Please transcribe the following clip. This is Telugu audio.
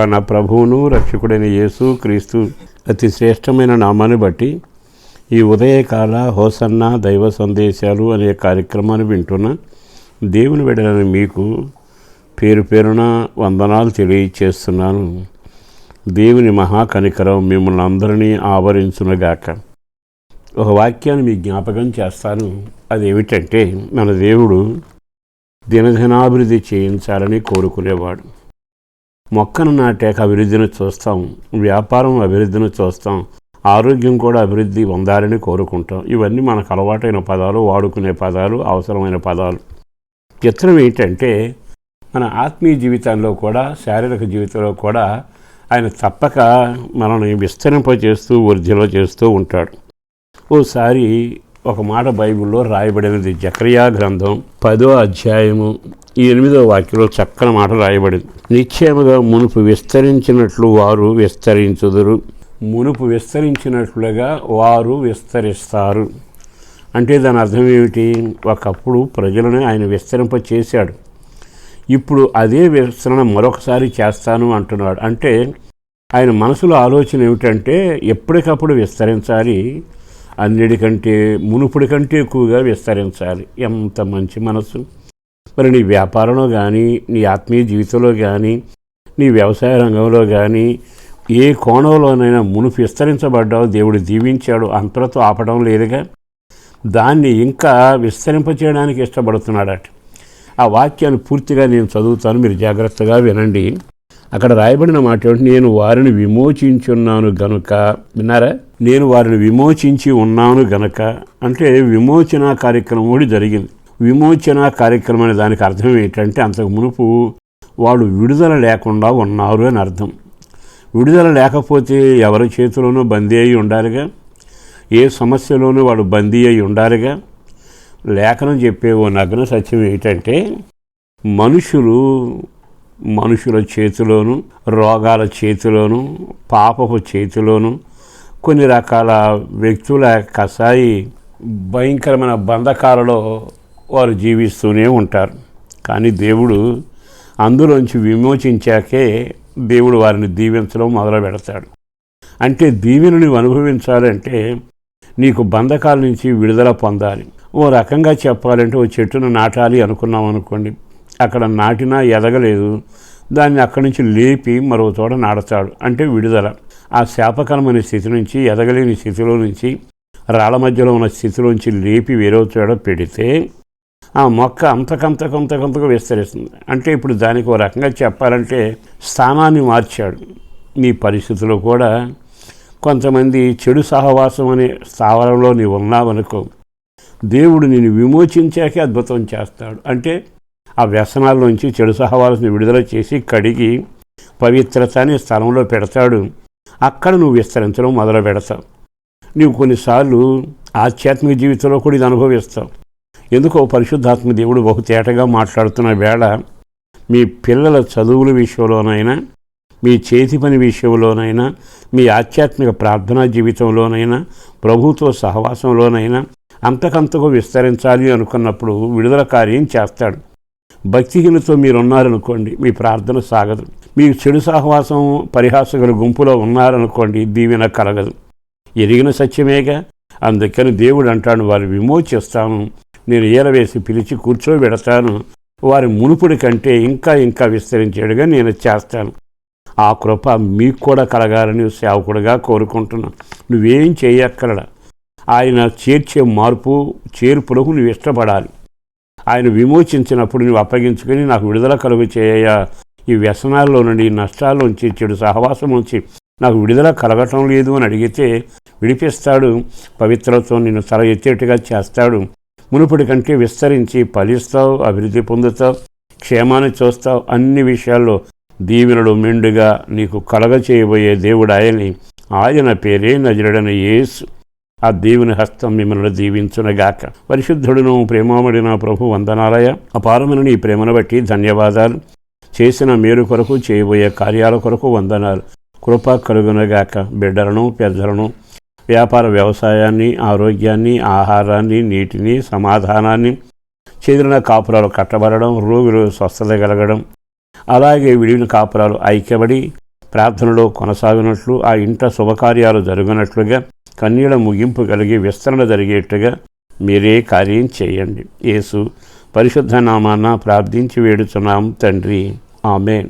మన ప్రభువును రక్షకుడైన యేసు క్రీస్తు అతి శ్రేష్టమైన నామాన్ని బట్టి ఈ ఉదయకాల హోసన్న దైవ సందేశాలు అనే కార్యక్రమాన్ని వింటున్న. దేవుని వెడలని మీకు పేరు పేరున వందనాలు తెలియచేస్తున్నాను. దేవుని మహాకనికరం మిమ్మల్ని అందరినీ ఆవరించునగాక. ఒక వాక్యాన్ని మీ జ్ఞాపకం చేస్తాను. అదేమిటంటే మన దేవుడు దినదినాభివృద్ధి చేయించాలని కోరుకునేవాడు. మొక్కను నాటాక అభివృద్ధిని చూస్తాం వ్యాపారం అభివృద్ధిని చూస్తాం ఆరోగ్యం కూడా అభివృద్ధి పొందాలని కోరుకుంటాం. ఇవన్నీ మనకు అలవాటైన పదాలు వాడుకునే పదాలు అవసరమైన పదాలు. చిత్రం ఏంటంటే మన ఆత్మీయ జీవితంలో కూడా శారీరక జీవితంలో కూడా ఆయన తప్పక మనల్ని విస్తరింపచేస్తూ వృద్ధిలో చేస్తూ ఉంటాడు. ఓసారి ఒక మాట బైబిల్లో రాయబడినది జక్రియా గ్రంథం పదో అధ్యాయము ఈ ఎనిమిదో వాక్యంలో చక్కని మాట రాయబడింది. నిశ్చయముగా మునుపు విస్తరించినట్లు వారు విస్తరించుదురు. మునుపు విస్తరించినట్లుగా వారు విస్తరిస్తారు. అంటే దాని అర్థం ఏమిటి? ఒకప్పుడు ప్రజలను ఆయన విస్తరింప చేశాడు. ఇప్పుడు అదే విస్తరణ మరొకసారి చేస్తాను అంటున్నాడు. అంటే ఆయన మనసులో ఆలోచన ఏమిటంటే ఎప్పటికప్పుడు విస్తరించాలి. అన్నిటికంటే మునుపుడి కంటే ఎక్కువగా విస్తరించాలి. ఎంత మంచి మనసు. మరి నీ వ్యాపారంలో కానీ నీ ఆత్మీయ జీవితంలో కానీ నీ వ్యవసాయ రంగంలో కానీ ఏ కోణంలోనైనా మునుపు విస్తరించబడ్డావు దేవుడు దీవించాడు అంతలతో ఆపడం లేదుగా? దాన్ని ఇంకా విస్తరింపచేయడానికి ఇష్టపడుతున్నాడట. ఆ వాక్యాన్ని పూర్తిగా నేను చదువుతాను మీరు జాగ్రత్తగా వినండి. అక్కడ రాయబడిన మాట ఏమిటి? నేను వారిని విమోచించున్నాను గనుక. విన్నారా? నేను వారిని విమోచించి ఉన్నాను గనక. అంటే విమోచన కార్యక్రమం కూడా జరిగింది. విమోచన కార్యక్రమం అనే దానికి అర్థం ఏంటంటే అంతకు మునుపు వాళ్ళు విడుదల లేకుండా ఉన్నారు అని అర్థం. విడుదల లేకపోతే ఎవరి చేతిలోనూ బందీ అయి ఉండాలిగా? ఏ సమస్యలోనూ వాడు బందీ అయి ఉండాలిగా? లేఖనం చెప్పే ఓ నగ్న సత్యం ఏంటంటే మనుషులు మనుషుల చేతిలోను రోగాల చేతిలోను పాపపు చేతిలోను కొన్ని రకాల వ్యక్తుల కషాయి భయంకరమైన బంధకాలలో వారు జీవిస్తూనే ఉంటారు. కానీ దేవుడు అందులోంచి విమోచించాకే దేవుడు వారిని దీవించడం మొదలు పెడతాడు. అంటే దీవెను నువ్వు అనుభవించాలంటే నీకు బంధకాల నుంచి విడుదల పొందాలి. ఓ రకంగా చెప్పాలంటే ఓ చెట్టును నాటాలి అనుకున్నాం అనుకోండి. అక్కడ నాటినా ఎదగలేదు. దాన్ని అక్కడి నుంచి లేపి మరో చోట నాడతాడు అంటే విడుదల. ఆ శాపకరమైన స్థితి నుంచి ఎదగలేని స్థితిలో నుంచి రాళ్ళ మధ్యలో ఉన్న స్థితిలోంచి లేపి వేరే చోట పెడితే ఆ మొక్క అంతకంతకంతకంతకు విస్తరిస్తుంది. అంటే ఇప్పుడు దానికి ఒక రకంగా చెప్పాలంటే స్థానాన్ని మార్చాడు. నీ పరిస్థితుల్లో కూడా కొంతమంది చెడు సహవాసం అనే స్థావరంలో నీవు ఉన్నావనుకో దేవుడు నిన్ను విమోచించాకే అద్భుతం చేస్తాడు. అంటే ఆ వ్యసనాల్లోంచి చెడు సహవాసం విడుదల చేసి కడిగి పవిత్రత అనే స్థలంలో పెడతాడు. అక్కడ నువ్వు విస్తరించడం మొదలు పెడతావు. నీవు కొన్నిసార్లు ఆధ్యాత్మిక జీవితంలో కూడా ఇది అనుభవిస్తావు. ఎందుకో పరిశుద్ధాత్మ దేవుడు బహు తేటగా మాట్లాడుతున్న వేళ మీ పిల్లల చదువుల విషయంలోనైనా మీ చేతి పని విషయంలోనైనా మీ ఆధ్యాత్మిక ప్రార్థనా జీవితంలోనైనా ప్రభుత్వ సహవాసంలోనైనా అంతకంతకు విస్తరించాలి అనుకున్నప్పుడు విడుదల కార్యం చేస్తాడు. భక్తిహీనతో మీరున్నారనుకోండి మీ ప్రార్థన సాగదు. మీ చెడు సహవాసం పరిహాసకుల గుంపులో ఉన్నారనుకోండి దీవెన కలగదు. ఎరిగిన సత్యమేగా అందుకని దేవుడు అంటాడు వారు విమోచిస్తాను నేను ఏలవేసి పిలిచి కూర్చోబెడతాను వారి మునుపుడి కంటే ఇంకా ఇంకా విస్తరించేడుగా నేను చేస్తాను. ఆ కృప మీకు కూడా కలగాలని సేవకుడుగా కోరుకుంటున్నాను నువ్వేం చేయక్కర్లా ఆయన చేర్చే మార్పు చేర్పులకు నువ్వు ఇష్టపడాలి. ఆయన విమోచించినప్పుడు నువ్వు అప్పగించుకొని నాకు విడుదల కలుగు చేయయా ఈ వ్యసనాల్లో నుండి ఈ నష్టాల్లోంచి చెడు సహవాసం నుంచి నాకు విడుదల కలగటం లేదు అని అడిగితే విడిపిస్తాడు. పవిత్రతో నిన్ను తల ఎత్తేట్టుగా చేస్తాడు. మునుపటి కంటే విస్తరించి ఫలిస్తావు అభివృద్ధి పొందుతావు క్షేమాన్ని చూస్తావు. అన్ని విషయాల్లో దీవెనలు మెండుగా నీకు కలగ చేయబోయే దేవుడు ఆయని ఆయన పేరే నజరడన యేసు. ఆ దేవుని హస్తం మిమ్మల్ని దీవించునగాక. పరిశుద్ధుడును ప్రేమామడిన ప్రభు వందనాలయ. అపారమైన నీ ప్రేమను బట్టి ధన్యవాదాలు. చేసిన మేలు కొరకు చేయబోయే కార్యాల కొరకు వందనాలు. కృప కలుగునగాక. బిడ్డలను పెద్దలను వ్యాపార వ్యవసాయాన్ని ఆరోగ్యాన్ని ఆహారాన్ని నీటిని సమాధానాన్ని చెదిరిన కాపురాలు కట్టబడడం రోగులు స్వస్థత కలగడం అలాగే విడిన కాపురాలు ఐక్యబడి ప్రార్థనలో కొనసాగినట్లు ఆ ఇంట శుభకార్యాలు జరుగునట్లుగా కన్నీళ్ళ ముగింపు కలిగి విస్తరణ జరిగేట్టుగా మీరే కార్యం చేయండి. యేసు పరిశుద్ధ నామాన ప్రార్థించి వేడుచున్నాం తండ్రి. ఆమెన్.